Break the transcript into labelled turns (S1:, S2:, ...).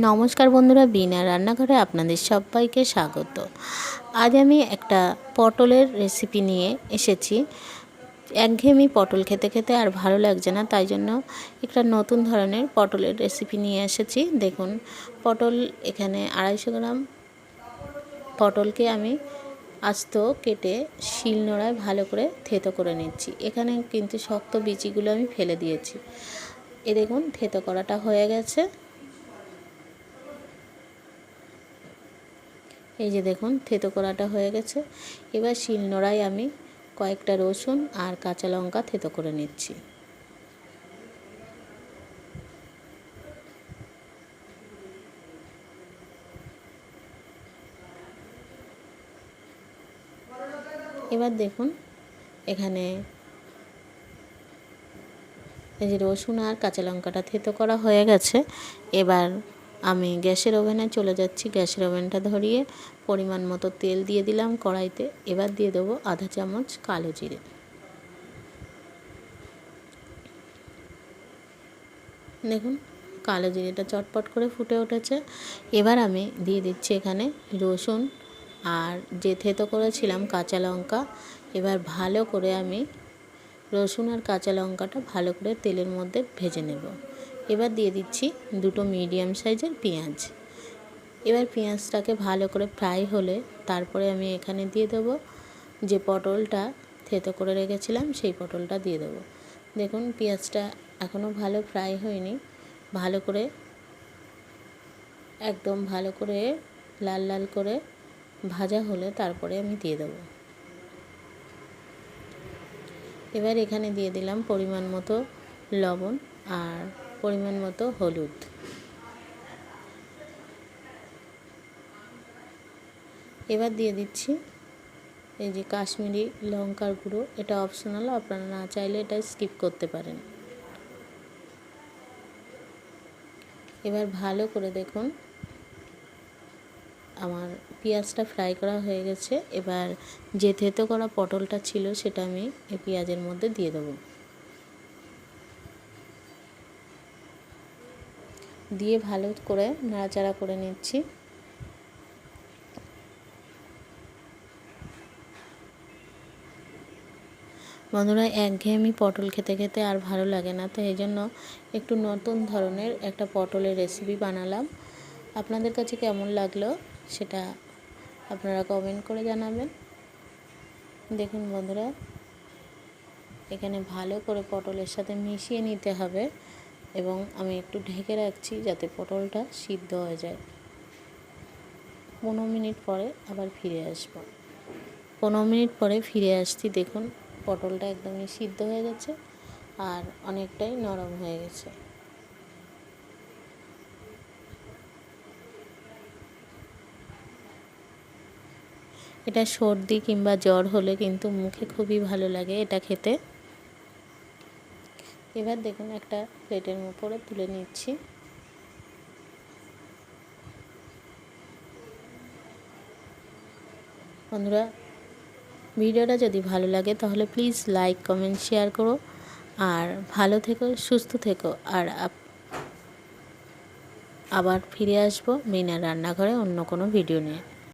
S1: নমস্কার বন্ধুরা, বিনা রান্নাঘরে আপনাদের সবাইকে স্বাগত। আজ আমি একটা পটলের রেসিপি নিয়ে এসেছি। একঘেয়েমি পটল খেতে খেতে আর ভালো লাগছে না, তাই জন্য একটা নতুন ধরনের পটলের রেসিপি নিয়ে এসেছি। দেখুন, পটল এখানে আড়াইশো গ্রাম। পটলকে আমি আস্ত কেটে শিল নোড়ায় ভালো করে থেতো করে নিচ্ছি। এখানে কিন্তু শক্ত বিচিগুলো আমি ফেলে দিয়েছি। এ দেখুন, থেতো করাটা হয়ে গেছে। এই যে দেখুন, থেতো করাটা হয়ে গেছে। এবার শিলনোড়ায় আমি কয়েকটা রসুন আর কাঁচা লঙ্কা থেতো করে নিচ্ছি। এবার দেখুন, এখানে এই যে রসুন আর কাঁচা লঙ্কাটা থেতো করা হয়ে গেছে। এবার আমি গ্যাসের ওভেনে চলে যাচ্ছি। গ্যাসের ওভেনটা ধরিয়ে পরিমাণ মতো তেল দিয়ে দিলাম কড়াইতে। এবার দিয়ে দেবো আধা চামচ কালো জিরে। দেখুন, কালো জিরেটা চটপট করে ফুটে উঠেছে। এবার আমি দিয়ে দিচ্ছি এখানে রসুন আর যে থেতো করেছিলাম কাঁচা লঙ্কা। এবার ভালো করে আমি রসুন আর কাঁচা লঙ্কাটা ভালো করে তেলের মধ্যে ভেজে নেব। এবার দিয়ে দিচ্ছি দুটো মিডিয়াম সাইজের পেঁয়াজ। এবার পেঁয়াজটাকে ভালো করে ফ্রাই হলে তারপরে আমি এখানে দিয়ে দেবো যে পটলটা থেতো করে রেখেছিলাম সেই পটলটা দিয়ে দেবো। দেখুন পেঁয়াজটা এখনও ভালো ফ্রাই হয়নি। ভালো করে একদম ভালো করে লাল লাল করে ভাজা হলে তারপরে আমি দিয়ে দেবো। এবার এখানে দিয়ে দিলাম পরিমাণ মতো লবণ আর পরিমাণ মতো হলুদ। এবার দিয়ে দিচ্ছি এই যে কাশ্মীরি লঙ্কার গুঁড়ো। এটা অপশনাল আপনারা না চাইলে এটা স্কিপ করতে পারেন। এবার ভালো করে দেখুন, আমার পেঁয়াজটা ফ্রাই করা হয়ে গেছে। এবার যে থেতো করা পটলটা ছিল, সেটা আমি এই পেঁয়াজের মধ্যে দিয়ে দেবো। দিয়ে ভালো করে নাড়াচাড়া করে নিচ্ছি। বন্ধুরা, একঘেয়েমি পটল খেতে খেতে আর ভালো লাগে না, তো এই জন্য একটু নতুন ধরনের একটা পটলের রেসিপি বানালাম। আপনাদের কাছে কেমন লাগল সেটা আপনারা কমেন্ট করে জানাবেন। দেখুন বন্ধুরা, এখানে ভালো করে পটলের সাথে মিশিয়ে নিতে হবে। এবং আমি একটু ঢেকে রাখছি যাতে পটলটা সিদ্ধ হয়ে যায়। পনেরো মিনিট পরে আবার ফিরে আসব। পনেরো মিনিট পরে ফিরে আসছি, দেখুন পটলটা একদমই সিদ্ধ হয়ে গেছে আর অনেকটাই নরম হয়ে গেছে। এটা সর্দি কিংবা জ্বর হলে কিন্তু মুখে খুবই ভালো লাগে এটা খেতে। এবার দেখুন একটা প্লেটের উপরে তুলে নিচ্ছি। বন্ধুরা, ভিডিওটা যদি ভালো লাগে তাহলে প্লিজ লাইক, কমেন্ট, শেয়ার করো। আর ভালো থেকো, সুস্থ থেকো। আর আবার ফিরে আসব মিনা রান্নাঘরে অন্য কোনো ভিডিও নিয়ে।